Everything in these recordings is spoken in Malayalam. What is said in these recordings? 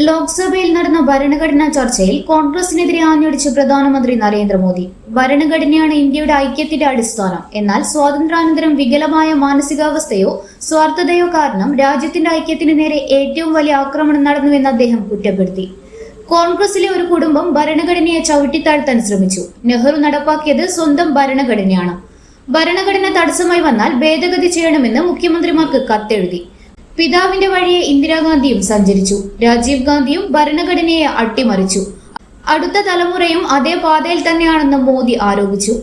ലോക്സഭയിൽ നടന്ന ഭരണഘടനാ ചർച്ചയിൽ കോൺഗ്രസിനെതിരെ ആഞ്ഞടിച്ച പ്രധാനമന്ത്രി നരേന്ദ്രമോദി. ഭരണഘടനയാണ് ഇന്ത്യയുടെ ഐക്യത്തിന്റെ അടിസ്ഥാനം. എന്നാൽ സ്വാതന്ത്ര്യാനന്തരം വികലമായ മാനസികാവസ്ഥയോ സ്വാർത്ഥതയോ കാരണം രാജ്യത്തിന്റെ ഐക്യത്തിന് നേരെ ഏറ്റവും വലിയ ആക്രമണം നടന്നുവെന്ന് അദ്ദേഹം കുറ്റപ്പെടുത്തി. കോൺഗ്രസിലെ ഒരു കുടുംബം ഭരണഘടനയെ ചവിട്ടിത്താഴ്ത്താൻ ശ്രമിച്ചു. നെഹ്റു നടപ്പാക്കിയത് സ്വന്തം ഭരണഘടനയാണ്. ഭരണഘടന തടസ്സമായി വന്നാൽ ഭേദഗതി ചെയ്യണമെന്ന് മുഖ്യമന്ത്രിമാർക്ക് കത്തെഴുതി. പിതാവിന്റെ വഴിയെ ഇന്ദിരാഗാന്ധിയും സഞ്ചരിച്ചു. രാജീവ് ഗാന്ധിയും ഭരണഘടനയെ അട്ടിമറിച്ചു. അടുത്ത തലമുറയും അതേ പാതയിൽ തന്നെയാണെന്ന് മോദി ആരോപിച്ചു.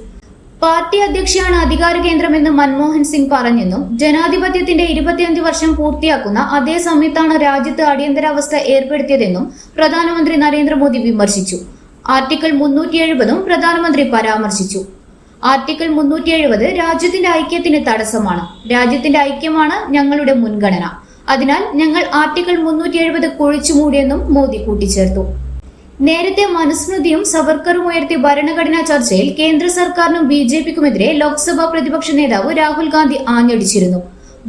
പാർട്ടി അധ്യക്ഷയാണ് അധികാര കേന്ദ്രമെന്ന് മൻമോഹൻ സിംഗ് പറഞ്ഞെന്നും ജനാധിപത്യത്തിന്റെ ഇരുപത്തിയഞ്ച് വർഷം പൂർത്തിയാക്കുന്ന അതേ സമയത്താണ് രാജ്യത്ത് അടിയന്തരാവസ്ഥ ഏർപ്പെടുത്തിയതെന്നും പ്രധാനമന്ത്രി നരേന്ദ്രമോദി വിമർശിച്ചു. ആർട്ടിക്കിൾ മുന്നൂറ്റി എഴുപതും പ്രധാനമന്ത്രി പരാമർശിച്ചു. ആർട്ടിക്കിൾ മുന്നൂറ്റി എഴുപത് രാജ്യത്തിന്റെ ഐക്യത്തിന് തടസ്സമാണ്. രാജ്യത്തിന്റെ ഐക്യമാണ് ഞങ്ങളുടെ മുൻഗണന. അതിനാൽ ഞങ്ങൾ ആർട്ടിക്കിൾ മുന്നൂറ്റി എഴുപത് കുഴിച്ചുമൂടിയെന്നും മോദി കൂട്ടിച്ചേർത്തു. നേരത്തെ മനുസ്മൃതിയും സവർക്കറും ഉയർത്തിയ ഭരണഘടനാ ചർച്ചയിൽ കേന്ദ്ര സർക്കാരിനും ബി ജെ പിക്കുമെതിരെ ലോക്സഭാ പ്രതിപക്ഷ നേതാവ് രാഹുൽ ഗാന്ധി ആഞ്ഞടിച്ചിരുന്നു.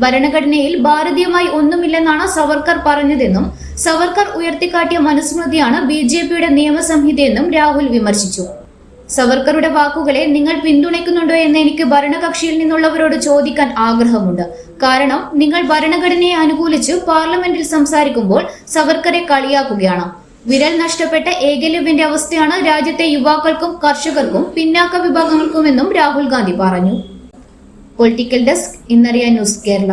ഭരണഘടനയിൽ ഭാരതീയമായി ഒന്നുമില്ലെന്നാണ് സവർക്കർ പറഞ്ഞതെന്നും സവർക്കർ ഉയർത്തിക്കാട്ടിയ മനുസ്മൃതിയാണ് ബി ജെ പിയുടെ നിയമസംഹിതയെന്നും രാഹുൽ വിമർശിച്ചു. സവർക്കറുടെ വാക്കുകളെ നിങ്ങൾ പിന്തുണയ്ക്കുന്നുണ്ടോ എന്ന് എനിക്ക് ഭരണകക്ഷിയിൽ നിന്നുള്ളവരോട് ചോദിക്കാൻ ആഗ്രഹമുണ്ട്. കാരണം നിങ്ങൾ ഭരണഘടനയെ അനുകൂലിച്ച് പാർലമെന്റിൽ സംസാരിക്കുമ്പോൾ സവർക്കറെ കളിയാക്കുകയാണ്. വിരൽ നഷ്ടപ്പെട്ട ഏകലവ്യന്റെ അവസ്ഥയാണ് രാജ്യത്തെ യുവാക്കൾക്കും കർഷകർക്കും പിന്നാക്ക വിഭാഗങ്ങൾക്കുമെന്നും രാഹുൽ ഗാന്ധി പറഞ്ഞു. പൊളിറ്റിക്കൽ ഡെസ്ക് ഇന്നറിയ ന്യൂസ് കേരള.